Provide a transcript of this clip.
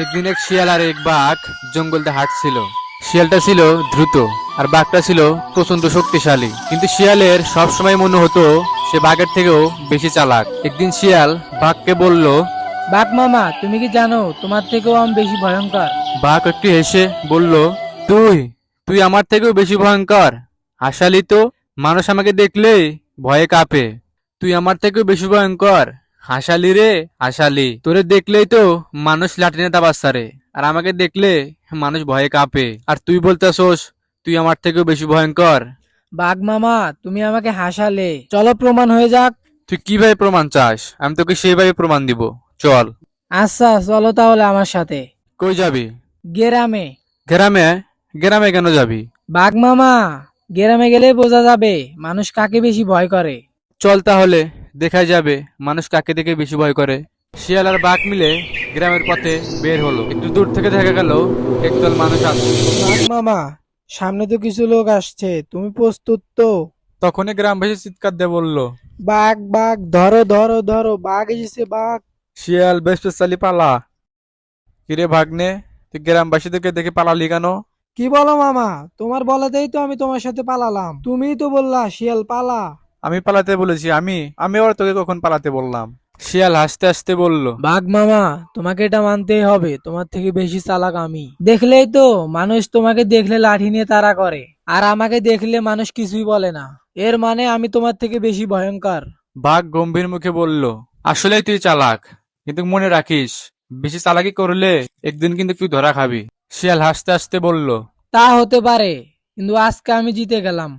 একদিন এক শিয়াল আর এক বাঘ জঙ্গলতে হাঁটছিল। শিয়ালটা ছিল দ্রুত আর বাঘটা ছিল প্রচণ্ড শক্তিশালী। কিন্তু শিয়ালের সবসময় মনে হতো সে বাঘের থেকেও বেশি চালাক। একদিন শিয়াল বাঘকে বলল বাঘ মামা তুমি কি জানো তোমার থেকেও আমি বেশি ভয়ঙ্কর? বাঘ একটু হেসে বলল তুই তুই আমার থেকেও বেশি ভয়ঙ্কর। হাসালি তো মানুষ আমাকে দেখলেই ভয়ে কাঁপে। তুই আমার থেকেও বেশি ভয়ঙ্কর। হাসালি রে হাসালি। তোরে দেখলেই তো মানুষ লাটিনে লাঠিনে দাবাসারে আর আমাকে দেখলে মানুষ ভয়ে কাঁপে। আর তুই বলতেছোস তুই আমার থেকেও বেশি ভয়ঙ্কর। বাঘ মামা তুমি আমাকে হাসালে। চলো প্রমাণ হয়ে যাক। তুই কীভাবে প্রমাণ চাস? আমি তোকে সেইভাবে প্রমাণ দিব। চল। আচ্ছা চলো তাহলে আমার সাথে। কই যাবি? গেরামে। গ্রামে? গ্রামে কেন যাবি? বাঘ মামা গেরামে গেলে বোঝা যাবে মানুষ কাকে বেশি ভয় করে। চল তাহলে। দেখা যাবে মানুষ কাকে দেখে বেশি ভয় করে। শিয়াল আর বাঘ মিলে গ্রামের পথে বের হলো। একটু দূর থেকে দেখা গেল একদল মানুষ আসছে মামা সামনে তো কিছু লোক আসছে তুমি প্রস্তুত তো? তখনই গ্রামবাসী চিৎকার দিয়ে বলল বাঘ বাঘ ধরো ধরো ধরো বাঘ এসেছে বাঘ। শিয়াল বেশ চালি পালা। কিরে ভাগ্নে তুই গ্রামবাসীদেরকে দেখে পালালি কেন? কি বলো মামা তোমার বলাতেই তো আমি তোমার সাথে পালালাম। তুমিই তো বললা শিয়াল পালা। আমি পালাতে বলেছি আমি আমি আবার তোকে কখন পালাতে বললাম? শিয়াল হাসতে হাসতে বলল বাঘ মামা তোমাকে এটা মানতেই হবে তোমার থেকে বেশি চালাক আমি। দেখলেই তো মানুষ তোমাকে দেখলে লাঠি নিয়ে তাড়া করে আর আমাকে দেখলে মানুষ কিছুই বলে না। এর মানে আমি তোমার থেকে বেশি ভয়ঙ্কর। বাঘ গম্ভীর মুখে বলল আসলে তুই চালাক কিন্তু মনে রাখিস বেশি চালাকি করলে একদিন কিন্তু তুই ধরা খাবি। শিয়াল হাসতে হাসতে বলল তা হতে পারে কিন্তু আজকে আমি জিতে গেলাম।